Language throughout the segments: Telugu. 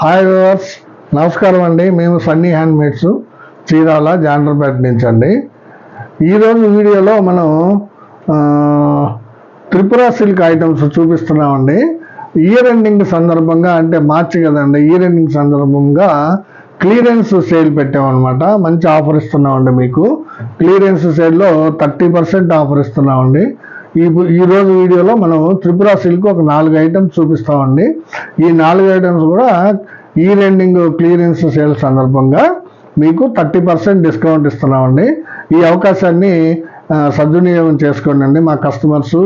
హాయ్ వ్యూవర్స్ నమస్కారం అండి. మేము సన్నీ హ్యాండ్మేడ్స్ చీరాల జాండ్రపేట నుంచి అండి ఈరోజు వీడియోలో మనం త్రిపుర సిల్క్ ఐటమ్స్ చూపిస్తున్నామండి. ఇయర్ ఎండింగ్ సందర్భంగా అంటే మార్చి కదండి ఇయర్ ఎండింగ్ సందర్భంగా క్లియరెన్స్ సేల్ పెట్టామన్నమాట. మంచి ఆఫర్ ఇస్తున్నామండి మీకు. క్లియరెన్స్ సేల్లో థర్టీ పర్సెంట్ ఆఫర్ ఇస్తున్నామండి. ఈ ఈ రోజు వీడియోలో మనం త్రిపుర సిల్క్ ఒక నాలుగు ఐటమ్స్ చూపిస్తామండి. ఈ నాలుగు ఐటమ్స్ కూడా ఈ రెండింగ్ క్లియరెన్స్ సేల్ సందర్భంగా మీకు థర్టీ పర్సెంట్ డిస్కౌంట్ ఇస్తున్నామండి. ఈ అవకాశాన్ని సద్వినియోగం చేసుకోండి అండి. మా కస్టమర్స్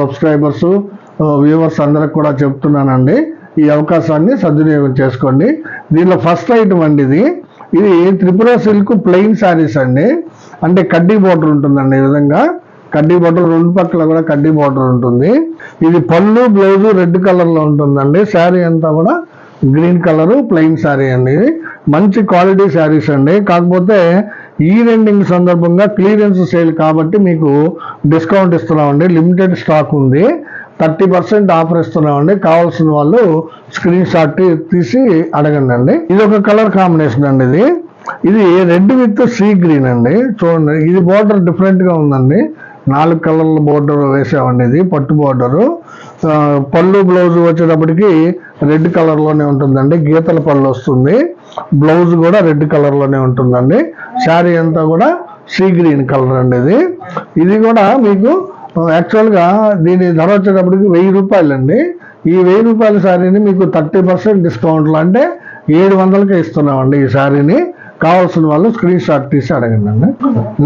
సబ్స్క్రైబర్స్ వ్యూవర్స్ అందరికి కూడా చెప్తున్నానండి. ఈ అవకాశాన్ని సద్వినియోగం చేసుకోండి. దీనిలో ఫస్ట్ ఐటమ్ అండి ఇది. ఇది త్రిపుర సిల్క్ ప్లెయిన్ శారీస్ అండి. అంటే కడ్డీ బోర్డర్ ఉంటుందండి ఈ విధంగా. కడ్డీ బోర్డర్ రెండు పక్కల కూడా కడ్డీ బోర్డర్ ఉంటుంది. ఇది పళ్ళు బ్లౌజు రెడ్ కలర్లో ఉంటుందండి. శారీ అంతా కూడా గ్రీన్ కలరు ప్లెయిన్ శారీ అండి ఇది. మంచి క్వాలిటీ శారీస్ అండి. కాకపోతే ఈ రెండింగ్ సందర్భంగా క్లియరెన్స్ సేల్ కాబట్టి మీకు డిస్కౌంట్ ఇస్తున్నామండి. లిమిటెడ్ స్టాక్ ఉంది. థర్టీ పర్సెంట్ ఆఫర్ ఇస్తున్నామండి. కావాల్సిన వాళ్ళు స్క్రీన్ షాట్ తీసి అడగండి అండి ఇది ఒక కలర్ కాంబినేషన్ అండి ఇది. ఇది రెడ్ విత్ సీ గ్రీన్ అండి. చూడండి. ఇది బోర్డర్ డిఫరెంట్గా ఉందండి. నాలుగు కలర్ల బోర్డర్ వేసామండి ఇది పట్టు బోర్డరు. పళ్ళు బ్లౌజ్ వచ్చేటప్పటికి రెడ్ కలర్లోనే ఉంటుందండి గీతల పళ్ళు వస్తుంది. బ్లౌజ్ కూడా రెడ్ కలర్లోనే ఉంటుందండి. శారీ అంతా కూడా సీ గ్రీన్ కలర్ అండి ఇది. ఇది కూడా మీకు యాక్చువల్గా దీని ధర వచ్చేటప్పటికి వెయ్యి రూపాయలండి. ఈ వెయ్యి రూపాయల శారీని మీకు థర్టీ పర్సెంట్ డిస్కౌంట్లో అంటే ఏడు వందలకే ఇస్తున్నామండి ఈ శారీని. కావాల్సిన వాళ్ళు స్క్రీన్ షాట్ తీసి అడగండి అండి.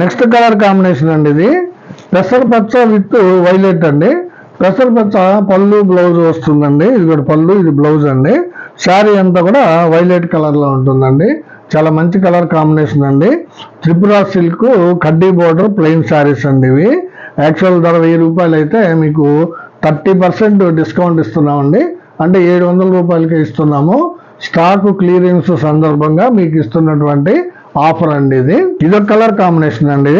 నెక్స్ట్ కలర్ కాంబినేషన్ అండి ఇది. పెసర పచ్చ విత్ వైలెట్ అండి. పెసర పచ్చ పళ్ళు బ్లౌజ్ వస్తుందండి. ఇది కూడా పళ్ళు ఇది బ్లౌజ్ అండి. శారీ అంతా కూడా వైలెట్ కలర్లో ఉంటుందండి. చాలా మంచి కలర్ కాంబినేషన్ అండి. త్రిపుర సిల్క్ కడ్డీ బోర్డర్ ప్లెయిన్ శారీస్ అండి ఇవి. యాక్చువల్ ధర వెయ్యి రూపాయలు అయితే మీకు థర్టీ పర్సెంట్ డిస్కౌంట్ ఇస్తున్నామండి. అంటే ఏడు వందల రూపాయలకి ఇస్తున్నాము. స్టాక్ క్లియరెన్స్ సందర్భంగా మీకు ఇస్తున్నటువంటి ఆఫర్ అండి ఇది. ఇదొక కలర్ కాంబినేషన్ అండి.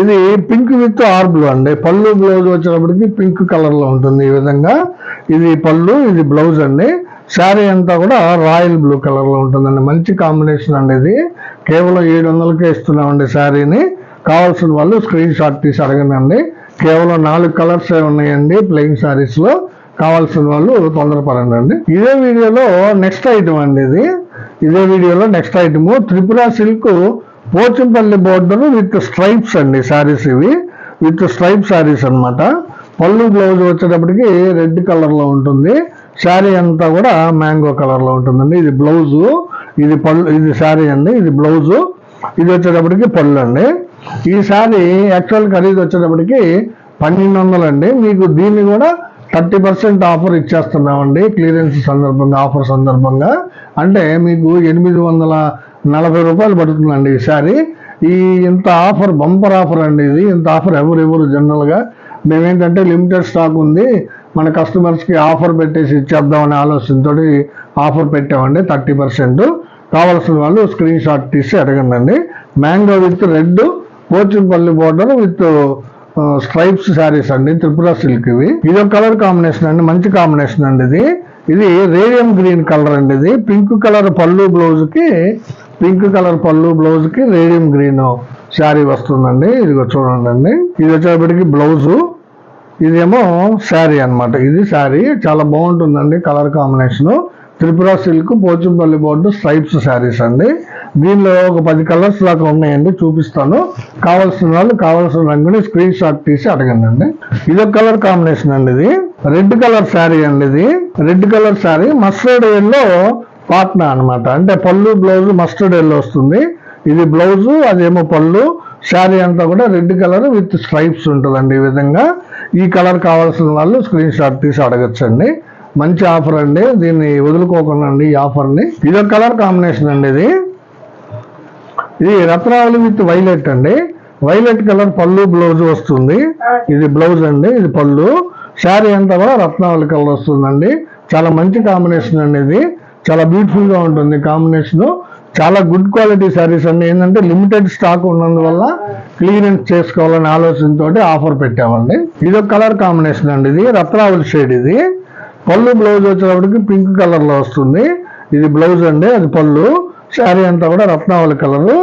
ఇది పింక్ విత్ ఆర్ బ్లూ అండి. పళ్ళు బ్లౌజ్ వచ్చేటప్పటికి పింక్ కలర్లో ఉంటుంది ఈ విధంగా. ఇది పళ్ళు ఇది బ్లౌజ్ అండి. శారీ అంతా కూడా రాయల్ బ్లూ కలర్లో ఉంటుందండి. మంచి కాంబినేషన్ అండి ఇది. కేవలం ఏడు వందలకే ఇస్తున్నామండి శారీని. కావాల్సిన వాళ్ళు స్క్రీన్ షాట్ తీసి అడగనండి. కేవలం నాలుగు కలర్స్ ఉన్నాయండి ప్లెయిన్ శారీస్లో. కావాల్సిన వాళ్ళు తొందరపడండి. అండి ఇదే వీడియోలో నెక్స్ట్ ఐటమ్ అండి ఇది. ఇదే వీడియోలో next item. Tripura silk Pochampally border with stripes అండి శారీస్ ఇవి. విత్ స్ట్రైప్ శారీస్ అన్నమాట. పళ్ళు బ్లౌజ్ వచ్చేటప్పటికి రెడ్ కలర్లో ఉంటుంది. శారీ అంతా కూడా మ్యాంగో కలర్లో ఉంటుందండి. ఇది బ్లౌజు. ఇది పళ్ళు ఇది శారీ అండి. ఇది బ్లౌజు. ఇది వచ్చేటప్పటికి పళ్ళు అండి. ఈ శారీ యాక్చువల్ ఖరీదు వచ్చేటప్పటికి పన్నెండు వందలండి మీకు దీన్ని కూడా థర్టీ పర్సెంట్ ఆఫర్ ఇచ్చేస్తున్నామండి. క్లియరెన్స్ సందర్భంగా ఆఫర్ సందర్భంగా. అంటే మీకు ఎనిమిది వందల నలభై రూపాయలు పడుతుందండి ఈ శారీ ఈ ఇంత ఆఫర్ బంపర్ ఆఫర్ అండి ఇది. ఇంత ఆఫర్ ఎవరు జనరల్గా. మేమేంటంటే లిమిటెడ్ స్టాక్ ఉంది. మన కస్టమర్స్కి ఆఫర్ పెట్టేసి ఇచ్చేద్దామనే ఆలోచనతో ఆఫర్ పెట్టామండి థర్టీ పర్సెంట్. కావాల్సిన వాళ్ళు స్క్రీన్ షాట్ తీసి అడగండి mango with red Pochampally border with stripes sarees అండి త్రిపుర సిల్క్ ఇవి. ఇది ఒక కలర్ కాంబినేషన్ అండి మంచి కాంబినేషన్ అండి ఇది. ఇది రేడియం గ్రీన్ కలర్ అండి ఇది. పింక్ కలర్ పళ్ళు బ్లౌజ్కి పింక్ కలర్ పళ్ళు బ్లౌజ్కి రేడియం గ్రీన్ శారీ వస్తుందండి. ఇదిగో చూడండి అండి ఇది వచ్చేటప్పటికి బ్లౌజు ఇదేమో శారీ అన్నమాట. ఇది శారీ. చాలా బాగుంటుందండి colour combination. Tripura silk Pochampally border stripes sarees అండి. దీనిలో ఒక పది కలర్స్ దాకా ఉన్నాయండి. చూపిస్తాను. కావాల్సిన వాళ్ళు కావాల్సిన రంగుని స్క్రీన్ షాట్ తీసి అడగండి అండి ఇది ఒక కలర్ కాంబినేషన్ అండి ఇది. రెడ్ కలర్ శారీ అండి ఇది. Red colour saree. మస్టర్డ్లో పాట్నా అన్నమాట. అంటే పళ్ళు బ్లౌజ్ మస్టర్డ్ ఎల్లో వస్తుంది. ఇది బ్లౌజు అదేమో పళ్ళు. శారీ అంతా కూడా రెడ్ కలర్ విత్ స్ట్రైప్స్ ఉంటుందండి ఈ విధంగా. ఈ కలర్ కావాల్సిన వాళ్ళు స్క్రీన్ షాట్ తీసి అడగచ్చండి. మంచి ఆఫర్ అండి. దీన్ని వదులుకోకుండా అండి ఈ ఆఫర్ని. ఇది ఒక కలర్ కాంబినేషన్ అండి ఇది. ఇది రత్నావళి విత్ వైలెట్ అండి. వైలెట్ కలర్ పళ్ళు బ్లౌజ్ వస్తుంది. ఇది బ్లౌజ్ అండి ఇది పళ్ళు. శారీ అంతా కూడా రత్నావళి కలర్ వస్తుందండి. చాలా మంచి కాంబినేషన్ అండి ఇది. చాలా బ్యూటిఫుల్గా ఉంటుంది కాంబినేషన్ చాలా గుడ్ క్వాలిటీ శారీస్ అండి. ఏంటంటే లిమిటెడ్ స్టాక్ ఉన్నందువల్ల క్లియరెన్స్ చేసుకోవాలనే ఆలోచనతో ఆఫర్ పెట్టామండి. ఇది ఒక కలర్ కాంబినేషన్ అండి ఇది. రత్నావళి షేడ్ ఇది. పళ్ళు బ్లౌజ్ వచ్చేటప్పటికి పింక్ కలర్లో వస్తుంది. ఇది బ్లౌజ్ అండి అది పళ్ళు. శారీ అంతా కూడా రత్నావళి కలరు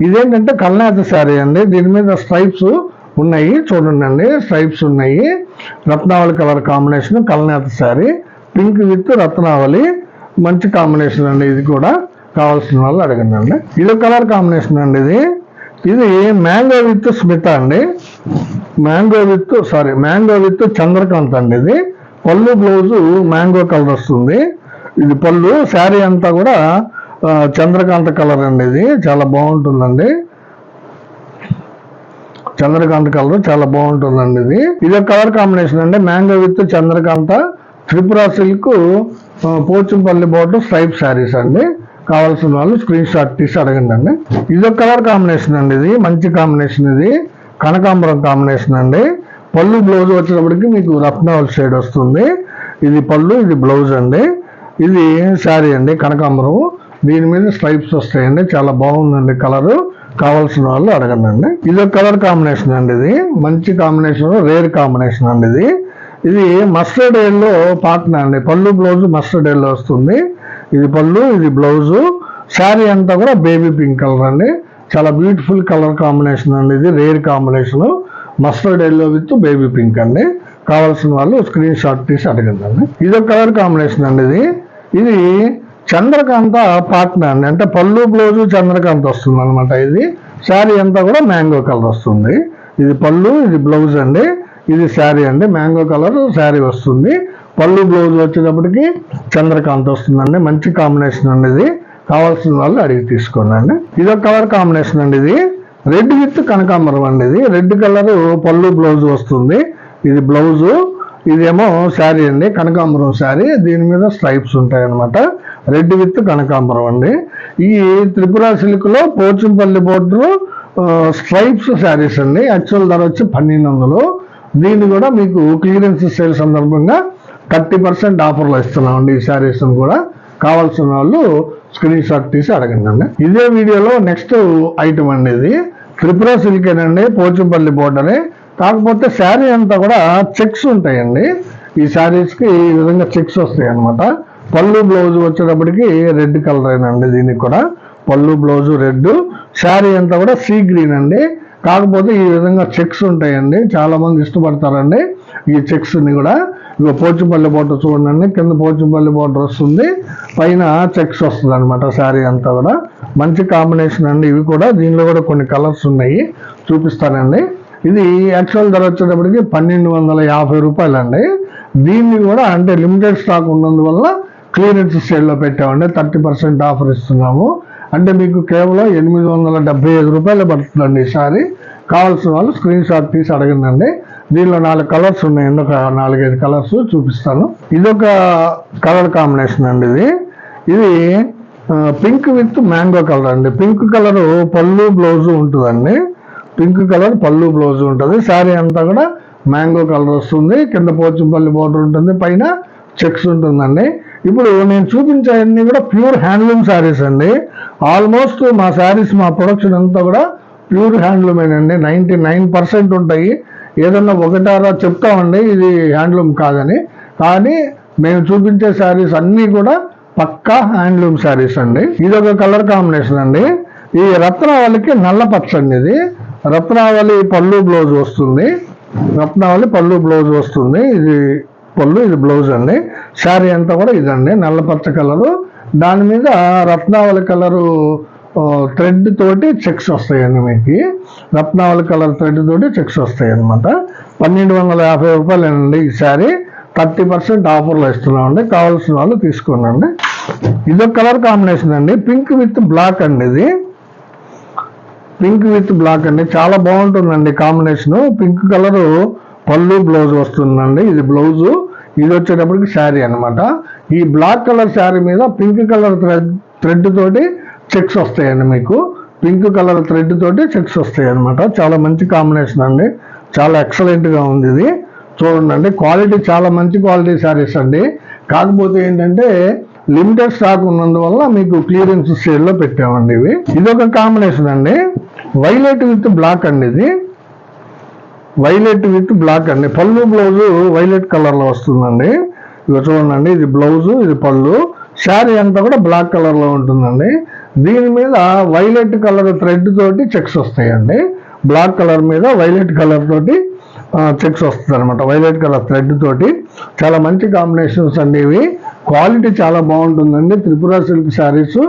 ఇదేంటంటే కల్నాథ శారీ అండి. దీని మీద స్ట్రైప్స్ ఉన్నాయి. చూడండి అండి స్ట్రైప్స్ ఉన్నాయి. రత్నావళి కలర్ కాంబినేషన్ కల్నాథ శారీ. Pink with Ratnavali. మంచి కాంబినేషన్ అండి ఇది కూడా. కావాల్సిన వాళ్ళు అడగండి అండి. ఇది కలర్ కాంబినేషన్ అండి ఇది. ఇది మ్యాంగో విత్ స్మిత అండి. Mango with sorry mango with Chandrakant అండి ఇది. పళ్ళు బ్లౌజు మ్యాంగో కలర్ వస్తుంది. ఇది పళ్ళు శారీ అంతా కూడా చంద్రకాంత కలర్ అండి ఇది. చాలా బాగుంటుందండి. చంద్రకాంత కలర్ చాలా బాగుంటుందండి ఇది. ఇది కలర్ కాంబినేషన్ అండి. Mango with Chandrakanta Tripura silk Pochampally border stripe sarees అండి. కావాల్సిన వాళ్ళు స్క్రీన్ షాట్ తీసి అడగండి అండి ఇది ఒక కలర్ కాంబినేషన్ అండి ఇది. మంచి కాంబినేషన్ ఇది. కనకాంబరం కాంబినేషన్ అండి. పళ్ళు బ్లౌజ్ వచ్చేటప్పటికి మీకు రత్నావల్ షేడ్ వస్తుంది. ఇది పళ్ళు ఇది బ్లౌజ్ అండి. ఇది శారీ అండి కనకాంబరం. దీని మీద స్ట్రైప్స్ వస్తాయండి. చాలా బాగుందండి కలరు. కావాల్సిన వాళ్ళు అడగండి అండి ఇది ఒక కలర్ కాంబినేషన్ అండి ఇది. మంచి కాంబినేషన్ రేర్ కాంబినేషన్ అండి ఇది. ఇది మస్టర్డ్ ఎల్లో పాటన అండి. పళ్ళు బ్లౌజ్ మస్టర్డ్ ఎల్లో వస్తుంది. ఇది పళ్ళు ఇది బ్లౌజు. శారీ అంతా కూడా బేబీ పింక్ కలర్ అండి. చాలా బ్యూటిఫుల్ కలర్ కాంబినేషన్ అండి ఇది. Rare combination. Mustard yellow with baby pink అండి. కావాల్సిన వాళ్ళు స్క్రీన్ షాట్ తీసి అడగండి. ఇది ఒక కలర్ కాంబినేషన్ అండి ఇది. ఇది చంద్రకాంత పాట్న అండి. అంటే పళ్ళు బ్లౌజు చంద్రకాంత వస్తుంది అనమాట ఇది. శారీ అంతా కూడా మ్యాంగో కలర్ వస్తుంది. ఇది పళ్ళు ఇది బ్లౌజ్ అండి. ఇది శారీ అండి మ్యాంగో కలర్ శారీ వస్తుంది. పళ్ళు బ్లౌజ్ వచ్చేటప్పటికి చంద్రకాంత్ వస్తుందండి మంచి కాంబినేషన్ అండి ఇది. కావాల్సిన వాళ్ళు అడిగి తీసుకోండి అండి ఇది ఒక కలర్ కాంబినేషన్ అండి ఇది. రెడ్ విత్ కనకాంబరం అండి ఇది. రెడ్ కలర్ పళ్ళు బ్లౌజ్ వస్తుంది. ఇది బ్లౌజు. ఇదేమో శారీ అండి కనకాంబరం శారీ. దీని మీద స్ట్రైప్స్ ఉంటాయి అనమాట రెడ్ విత్ కనకాంబరం అండి. ఈ త్రిపుర సిల్క్లో పోచంపల్లి బోర్డర్ స్ట్రైప్స్ శారీస్ అండి. యాక్చువల్ ధర వచ్చి పన్నెండు వందలు దీన్ని కూడా మీకు క్లియరెన్స్ సేల్ సందర్భంగా థర్టీ పర్సెంట్ ఆఫర్లో ఇస్తున్నామండి ఈ శారీస్ను కూడా. కావాల్సిన వాళ్ళు స్క్రీన్ షాట్ తీసి అడగండి అండి ఇదే వీడియోలో నెక్స్ట్ ఐటమ్ అండి ఇది. త్రిపుర సిల్క్ అండి పోచంపల్లి బోర్డరే కాకపోతే శారీ అంతా కూడా చెక్స్ ఉంటాయండి. ఈ శారీస్కి ఈ విధంగా చెక్స్ వస్తాయి అనమాట పళ్ళు బ్లౌజ్ వచ్చేటప్పటికి రెడ్ కలర్ అండి దీనికి కూడా. పళ్ళు బ్లౌజు రెడ్ శారీ అంతా కూడా సీ గ్రీన్ అండి. కాకపోతే ఈ విధంగా చెక్స్ ఉంటాయండి. చాలామంది ఇష్టపడతారండి. ఈ చెక్స్ని కూడా. ఇక పోచుపల్లి బోర్డర్ చూడండి. కింద పోచుపల్లి బోర్డర్ వస్తుంది. పైన చెక్స్ వస్తుంది అనమాట శారీ అంతా కూడా. మంచి కాంబినేషన్ అండి. ఇవి కూడా. దీనిలో కూడా కొన్ని కలర్స్ ఉన్నాయి. చూపిస్తానండి. ఇది యాక్చువల్ ధర వచ్చేటప్పటికి పన్నెండు వందల యాభై రూపాయలు అండి దీన్ని కూడా అంటే లిమిటెడ్ స్టాక్ ఉన్నందువల్ల క్లియరెన్స్ సేల్లో పెట్టామండి. థర్టీ పర్సెంట్ ఆఫర్ ఇస్తున్నాము. అంటే మీకు కేవలం ఎనిమిది వందల డెబ్బై ఐదు రూపాయలు పడుతుందండి ఈసారి కావాల్సిన వాళ్ళు స్క్రీన్ షాట్ తీసి అడగండి దీనిలో నాలుగు కలర్స్ ఉన్నాయండి ఒక నాలుగైదు కలర్స్ చూపిస్తాను. ఇదొక కలర్ కాంబినేషన్ అండి ఇది. ఇది పింక్ విత్ మ్యాంగో కలర్ అండి. పింక్ కలర్ పళ్ళు బ్లౌజు ఉంటుందండి. పింక్ కలర్ పళ్ళు బ్లౌజ్ ఉంటుంది. శారీ అంతా కూడా మ్యాంగో కలర్ వస్తుంది. కింద పోచంపల్లి బోర్డర్ ఉంటుంది. పైన చెక్స్ ఉంటుందండి. ఇప్పుడు నేను చూపించేవన్నీ కూడా ప్యూర్ హ్యాండ్లూమ్ శారీస్ అండి. ఆల్మోస్ట్ మా శారీస్ మా ప్రొడక్షన్ అంతా కూడా ప్యూర్ హ్యాండ్లూమేనండి. నైంటీ నైన్ పర్సెంట్ ఉంటాయి. ఏదన్నా ఒకటారా చెప్తామండి ఇది హ్యాండ్లూమ్ కాదని. కానీ మేము చూపించే శారీస్ అన్నీ కూడా పక్కా హ్యాండ్లూమ్ శారీస్ అండి. ఇది ఒక కలర్ కాంబినేషన్ అండి. ఈ రత్నావళికి నల్ల పచ్చ అండి ఇది. రత్నావళి పళ్ళు బ్లౌజ్ వస్తుంది. రత్నావళి పళ్ళు బ్లౌజ్ వస్తుంది. ఇది పళ్ళు ఇది బ్లౌజ్ అండి. శారీ అంతా కూడా ఇదండి. నల్ల పచ్చ కలరు. దాని మీద రత్నావళి కలరు థ్రెడ్ తోటి చెక్స్ వస్తాయండి మీకు. రత్నావళి కలర్ థ్రెడ్ తోటి చెక్స్ వస్తాయి అనమాట పన్నెండు వందల యాభై రూపాయలేనండి ఈ శారీ. థర్టీ పర్సెంట్ ఆఫర్లో ఇస్తున్నామండి. కావాల్సిన వాళ్ళు తీసుకోండి ఇదొక కలర్ కాంబినేషన్ అండి. పింక్ విత్ బ్లాక్ అండి ఇది. పింక్ విత్ బ్లాక్ అండి. చాలా బాగుంటుందండి కాంబినేషన్. పింక్ కలరు పళ్ళు బ్లౌజ్ వస్తుందండి. ఇది బ్లౌజు. ఇది వచ్చేటప్పటికి శారీ అన్నమాట. ఈ బ్లాక్ కలర్ శారీ మీద పింక్ కలర్ థ్రెడ్ థ్రెడ్ తోటి చెక్స్ వస్తాయండి మీకు. పింక్ కలర్ థ్రెడ్ తోటి చెక్స్ వస్తాయి అనమాట చాలా మంచి కాంబినేషన్ అండి. చాలా ఎక్సలెంట్గా ఉంది ఇది. చూడండి క్వాలిటీ చాలా మంచి క్వాలిటీ శారీస్ అండి. కాకపోతే ఏంటంటే లిమిటెడ్ స్టాక్ ఉన్నందువల్ల మీకు క్లియరెన్స్ సేల్లో పెట్టామండి ఇవి. ఇది ఒక కాంబినేషన్ అండి. వైలెట్ విత్ బ్లాక్ అండి ఇది. వైలెట్ విత్ బ్లాక్ అండి. పళ్ళు బ్లౌజు వైలెట్ కలర్లో వస్తుందండి. ఇక చూడండి ఇది బ్లౌజు ఇది పళ్ళు. శారీ అంతా కూడా బ్లాక్ కలర్లో ఉంటుందండి. దీని మీద వైలెట్ కలర్ థ్రెడ్ తోటి చెక్స్ వస్తాయండి. బ్లాక్ కలర్ మీద వైలెట్ కలర్ తోటి చెక్స్ వస్తుంది అనమాట వైలెట్ కలర్ థ్రెడ్ తోటి. చాలా మంచి కాంబినేషన్స్ అండి ఇవి. క్వాలిటీ చాలా బాగుంటుందండి. త్రిపుర సిల్క్ శారీస్.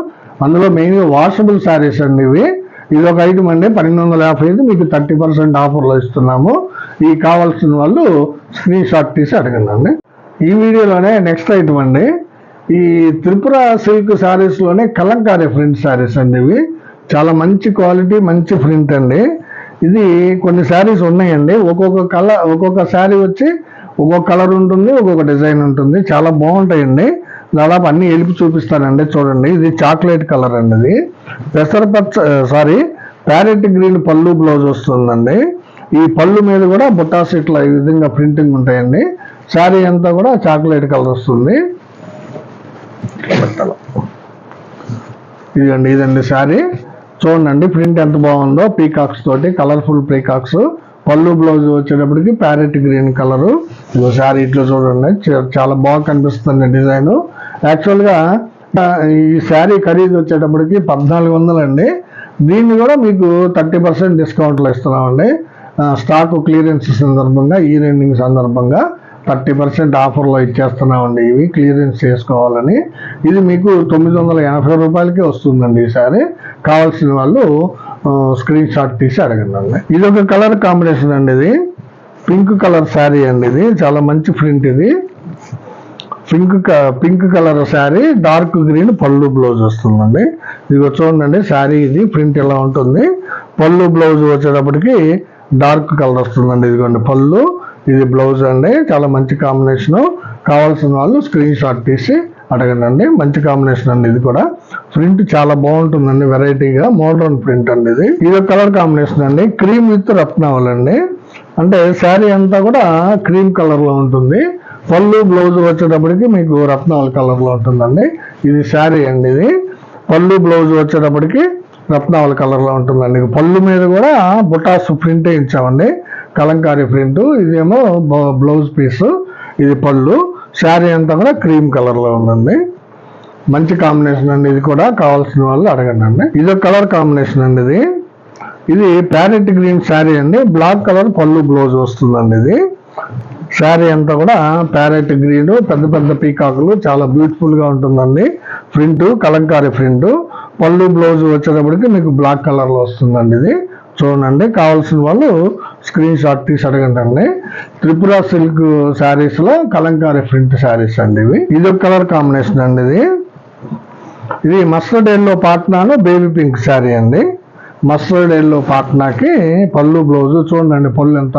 అందులో మెయిన్గా వాషబుల్ శారీస్ అండి ఇవి. ఇది ఒక ఐటమ్ అండి. పన్నెండు వందల యాభై ఐదు మీకు థర్టీ పర్సెంట్ ఆఫర్లో ఇస్తున్నాము. ఈ కావాల్సిన వాళ్ళు స్క్రీన్ షాట్ తీసి అడగండి ఈ వీడియోలోనే నెక్స్ట్ ఐటమ్ అండి. ఈ త్రిపుర సిల్క్ శారీస్లోనే కలంకారీ ప్రింట్ శారీస్ అండి ఇవి. చాలా మంచి క్వాలిటీ మంచి ప్రింట్ అండి. ఇది కొన్ని శారీస్ ఉన్నాయండి. ఒక్కొక్క కలర్ ఒక్కొక్క శారీ వచ్చి ఒక్కొక్క కలర్ ఉంటుంది ఒక్కొక్క డిజైన్ ఉంటుంది. చాలా బాగుంటాయండి. దాదాపు అన్ని ఎలిపి చూపిస్తానండి చూడండి. ఇది చాక్లెట్ కలర్ అండి ఇది. పెసరపచ్చ సారీ ప్యారెట్ గ్రీన్ పళ్ళు బ్లౌజ్ వస్తుందండి. ఈ పళ్ళు మీద కూడా బుట్టాస్ ఇట్లా ఈ విధంగా ప్రింటింగ్ ఉంటాయండి. శారీ అంతా కూడా చాక్లెట్ కలర్ వస్తుంది. ఇదండి ఇదండి శారీ చూడండి ప్రింట్ ఎంత బాగుందో. పీకాక్స్ తోటి కలర్ఫుల్ పీకాక్స్. పళ్ళు బ్లౌజ్ వచ్చేటప్పటికి ప్యారెట్ గ్రీన్ కలరు. ఇదో శారీ ఇట్లా చూడండి. చ- చాలా బాగా కనిపిస్తుంది డిజైను. యాక్చువల్గా ఈ శారీ ఖరీదు వచ్చేటప్పటికి పద్నాలుగు వందలండి. దీన్ని కూడా మీకు థర్టీ పర్సెంట్ డిస్కౌంట్లో ఇస్తున్నామండి. స్టాక్ క్లియరెన్స్ సందర్భంగా ఈ రెండింగ్ సందర్భంగా థర్టీ పర్సెంట్ ఆఫర్లో ఇచ్చేస్తున్నామండి ఇవి క్లియరెన్స్ చేసుకోవాలని. ఇది మీకు తొమ్మిది వందల ఎనభై రూపాయలకే వస్తుందండి ఈసారి కావాల్సిన వాళ్ళు స్క్రీన్ షాట్ తీసి అడగండి ఇది ఒక కలర్ కాంబినేషన్ అండి ఇది. పింక్ కలర్ శారీ అండి ఇది. చాలా మంచి ప్రింట్ ఇది. Pink pink colour sari dark green పళ్ళు బ్లౌజ్ వస్తుందండి. ఇది చూడండి శారీ ఇది ప్రింట్ ఎలా ఉంటుంది. పళ్ళు బ్లౌజ్ వచ్చేటప్పటికి డార్క్ కలర్ వస్తుందండి. ఇదిగోండి పళ్ళు ఇది బ్లౌజ్ అండి. చాలా మంచి కాంబినేషన్. కావాల్సిన వాళ్ళు స్క్రీన్ షాట్ తీసి అడగండి మంచి కాంబినేషన్ అండి ఇది కూడా. ప్రింట్ చాలా బాగుంటుందండి వెరైటీగా. మోడర్న్ ప్రింట్ అండి ఇది. ఇది కలర్ కాంబినేషన్ అండి. క్రీమ్ విత్ రత్నావల్ అండి. అంటే శారీ అంతా కూడా క్రీమ్ కలర్లో ఉంటుంది. పళ్ళు బ్లౌజ్ వచ్చేటప్పటికి మీకు రత్నాల కలర్లో ఉంటుందండి. ఇది శారీ అండి ఇది. పళ్ళు బ్లౌజ్ వచ్చేటప్పటికి రత్నాల కలర్లో ఉంటుందండి. పళ్ళు మీద కూడా బుటాస్ ప్రింటే ఇచ్చామండి. కలంకారీ ప్రింట్. ఇదేమో బ్లౌజ్ పీస్. ఇది పళ్ళు. శారీ అంతా కూడా క్రీమ్ కలర్లో ఉందండి. మంచి కాంబినేషన్ అండి. ఇది కూడా కావాల్సిన వాళ్ళు అడగండి అండి. ఇది కలర్ కాంబినేషన్ అండి ఇది. ఇది ప్యారెట్ గ్రీన్ శారీ అండి. బ్లాక్ కలర్ పళ్ళు బ్లౌజ్ వస్తుందండి ఇది. శారీ అంతా కూడా ప్యారెట్ గ్రీన్ పెద్ద పెద్ద పీకాకులు చాలా బ్యూటిఫుల్గా ఉంటుందండి. Print kalamkari print. పళ్ళు బ్లౌజ్ వచ్చేటప్పటికి మీకు బ్లాక్ కలర్లో వస్తుందండి ఇది. చూడండి కావాల్సిన వాళ్ళు స్క్రీన్ షాట్ తీసి అడగండి త్రిపుర సిల్క్ శారీస్లో కలంకారీ ప్రింట్ శారీస్ అండి ఇవి. ఇది ఒక కలర్ కాంబినేషన్ అండి ఇది. ఇది మస్టర్డ్ ఎల్లో పాట్నాను బేబీ పింక్ శారీ అండి. మస్టర్డ్ ఎల్లో పాట్నాకి పళ్ళు బ్లౌజ్ చూడండి పళ్ళు ఎంత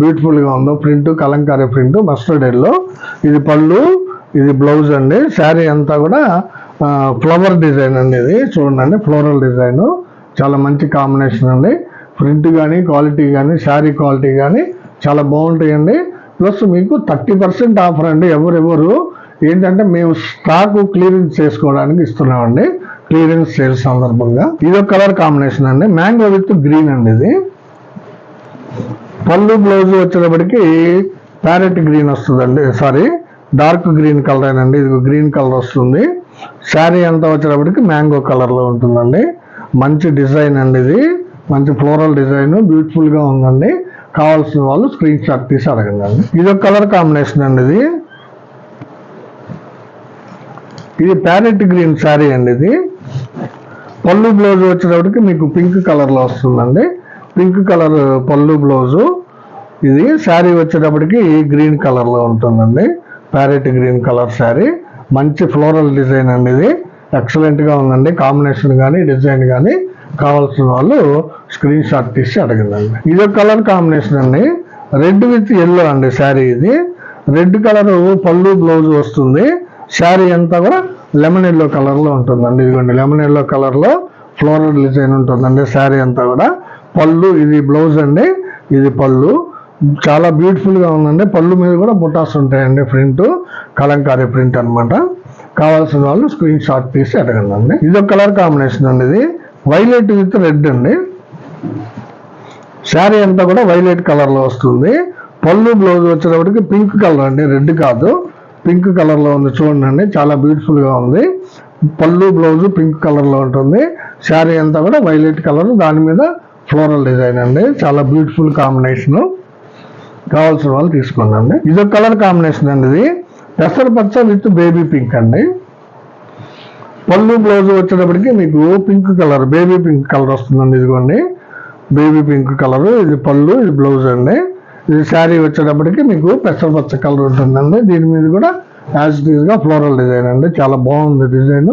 బ్యూటిఫుల్గా ఉందో print kalamkari print mustard yellow. ఇది పళ్ళు ఇది బ్లౌజ్ అండి. శారీ అంతా కూడా ఫ్లవర్ డిజైన్ అండి ఇది. చూడండి ఫ్లోరల్ డిజైన్. చాలా మంచి కాంబినేషన్ అండి. ప్రింట్ కానీ క్వాలిటీ కానీ శారీ క్వాలిటీ కానీ చాలా బాగుంటాయండి. ప్లస్ మీకు థర్టీ పర్సెంట్ ఆఫర్ అండి ఎవరెవరు. ఏంటంటే మేము స్టాక్ క్లియరెన్స్ చేసుకోవడానికి ఇస్తున్నామండి. క్లియరెన్స్ సేల్స్ సందర్భంగా. ఇది ఒక కలర్ కాంబినేషన్ అండి. మ్యాంగో విత్ గ్రీన్ అండి ఇది. పళ్ళు బ్లౌజ్ వచ్చేటప్పటికి ప్యారెట్ గ్రీన్ వస్తుందండి. సారీ డార్క్ గ్రీన్ కలర్ అండి. ఇది గ్రీన్ కలర్ వస్తుంది. శారీ అంతా వచ్చేటప్పటికి మ్యాంగో కలర్లో ఉంటుందండి. మంచి డిజైన్ అండి ఇది. మంచి ఫ్లోరల్ డిజైన్ బ్యూటిఫుల్గా ఉందండి. కావాల్సిన వాళ్ళు స్క్రీన్ షాట్ తీసి అడగండి. అండి ఇది ఒక కలర్ కాంబినేషన్ అండి ఇది. ఇది ప్యారెట్ గ్రీన్ శారీ అండి ఇది. పళ్ళు బ్లౌజ్ వచ్చేటప్పటికి మీకు పింక్ కలర్లో వస్తుందండి. పింక్ కలర్ పళ్ళు బ్లౌజు. ఇది శారీ వచ్చేటప్పటికి గ్రీన్ కలర్లో ఉంటుందండి. Parrot green colour sari. మంచి ఫ్లోరల్ డిజైన్ అండి ఇది. ఎక్సలెంట్గా ఉందండి. కాంబినేషన్ కానీ డిజైన్ కానీ కావాల్సిన వాళ్ళు స్క్రీన్ షాట్ తీసి అడగండి. ఇది ఒక కలర్ కాంబినేషన్ అండి. రెడ్ విత్ ఎల్లో అండి శారీ ఇది. రెడ్ కలర్ పళ్ళు బ్లౌజ్ వస్తుంది. శారీ అంతా కూడా లెమన్ ఎల్లో కలర్లో ఉంటుందండి. ఇదిగోండి లెమన్ ఎల్లో కలర్లో ఫ్లోరల్ డిజైన్ ఉంటుందండి శారీ అంతా కూడా. పళ్ళు ఇది బ్లౌజ్ అండి ఇది పళ్ళు. చాలా బ్యూటిఫుల్గా ఉందండి. పళ్ళు మీద కూడా బుటాస్ ఉంటాయండి ప్రింట్ కలంకారీ ప్రింట్ అనమాట కావాల్సిన వాళ్ళు స్క్రీన్ షాట్ తీసి అడగండి అండి ఇది ఒక కలర్ కాంబినేషన్ అండి ఇది. వైలెట్ విత్ రెడ్ అండి. శారీ అంతా కూడా వైలెట్ కలర్లో వస్తుంది. పళ్ళు బ్లౌజ్ వచ్చేటప్పటికి పింక్ కలర్ అండి. రెడ్ కాదు. పింక్ కలర్లో ఉంది చూడండి చాలా బ్యూటిఫుల్గా ఉంది. పళ్ళు బ్లౌజ్ పింక్ కలర్లో ఉంటుంది. శారీ అంతా కూడా వైలెట్ కలర్ దాని మీద ఫ్లోరల్ డిజైన్ అండి. చాలా బ్యూటిఫుల్ కాంబినేషన్. కావాల్సిన వాళ్ళు తీసుకుందండి ఇది ఒక కలర్ కాంబినేషన్ అండి ఇది. పెసర పచ్చ విత్ బేబీ పింక్ అండి. పళ్ళు బ్లౌజ్ వచ్చేటప్పటికి మీకు pink colour baby pink colour వస్తుందండి ఇదిగోండి. బేబీ పింక్ కలర్ ఇది పళ్ళు ఇది బ్లౌజ్ అండి. ఇది శారీ వచ్చేటప్పటికి మీకు పెసర పచ్చ కలర్ ఉంటుందండి. దీని మీద కూడా యాజ్గా ఫ్లోరల్ డిజైన్ అండి. చాలా బాగుంది డిజైన్.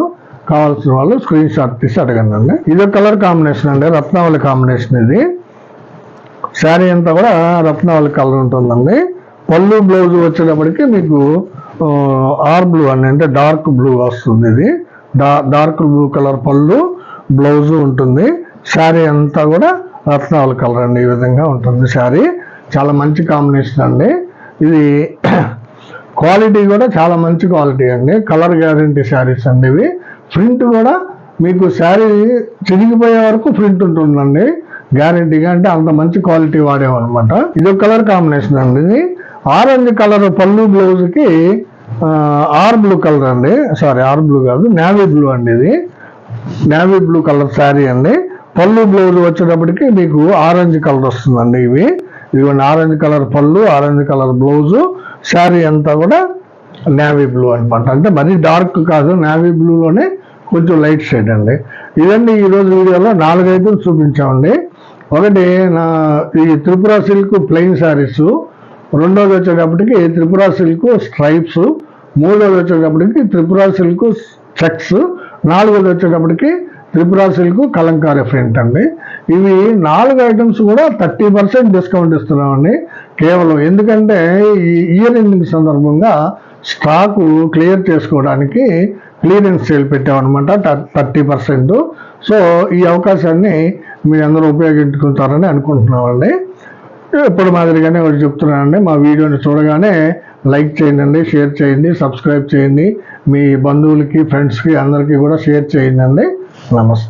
కావాల్సిన వాళ్ళు స్క్రీన్ షాట్ తీసి అడగండి అండి. కలర్ కాంబినేషన్ అండి రత్నావళి కాంబినేషన్ ఇది. శారీ అంతా కూడా రత్నావళి కలర్ ఉంటుందండి. పళ్ళు బ్లౌజ్ వచ్చేటప్పటికి మీకు ఆర్ బ్లూ అని అంటే డార్క్ బ్లూ వస్తుంది ఇది. డార్క్ బ్లూ కలర్ పళ్ళు బ్లౌజ్ ఉంటుంది. శారీ అంతా కూడా రత్నావళి కలర్ అండి ఈ విధంగా ఉంటుంది శారీ. చాలా మంచి కాంబినేషన్ అండి. ఇది క్వాలిటీ కూడా చాలా మంచి క్వాలిటీ అండి. కలర్ గ్యారంటీ శారీస్ అండి ఇవి. ప్రింట్ కూడా మీకు శారీ చిరిగిపోయే వరకు ప్రింట్ ఉంటుందండి. గ్యారంటీగా అంటే అంత మంచి క్వాలిటీ వాడేవన్నమాట ఇది ఒక కలర్ కాంబినేషన్ అండి ఇది. ఆరెంజ్ కలర్ పళ్ళు బ్లౌజ్కి ఆర్ బ్లూ కలర్ అండి. సారీ ఆర్ బ్లూ కాదు నావీ బ్లూ అండి ఇది. నావీ బ్లూ కలర్ శారీ అండి. పళ్ళు బ్లౌజ్ వచ్చేటప్పటికి మీకు ఆరెంజ్ కలర్ వస్తుందండి ఇవి. ఇదిగోండి ఆరెంజ్ కలర్ పళ్ళు ఆరెంజ్ కలర్ బ్లౌజు శారీ అంతా కూడా నేవీ బ్లూ అనమాట అంటే మరీ డార్క్ కాదు నేవీ బ్లూలోనే కొంచెం లైట్ షేడ్ అండి. ఇదండి ఈరోజు వీడియోలో నాలుగు చూపించామండి. ఒకటి నా ఈ త్రిపుర సిల్క్ ప్లెయిన్ శారీస్ రెండోది వచ్చేటప్పటికి త్రిపుర సిల్క్ స్ట్రైప్స్ మూడోది వచ్చేటప్పటికి త్రిపుర సిల్క్ చెక్స్ నాలుగోది వచ్చేటప్పటికి త్రిపుర సిల్క్ కలంకారీ ప్రింట్ అండి. ఇవి నాలుగు ఐటమ్స్ కూడా థర్టీ పర్సెంట్ డిస్కౌంట్ ఇస్తున్నామండి. కేవలం ఎందుకంటే ఈ ఇయర్ ఎండింగ్ సందర్భంగా స్టాకు క్లియర్ చేసుకోవడానికి క్లియరెన్స్ సేల్ పెట్టామన్నమాట థర్టీ పర్సెంట్. సో ఈ అవకాశాన్ని మీరు అందరూ ఉపయోగించుకుంటారని అనుకుంటున్నామండి ఎప్పుడు మాదిరిగానే ఒకటి చెప్తున్నానండి మా వీడియోని చూడగానే లైక్ చేయండి షేర్ చేయండి సబ్స్క్రైబ్ చేయండి. మీ బంధువులకి ఫ్రెండ్స్కి అందరికీ కూడా షేర్ చేయండి నమస్తే.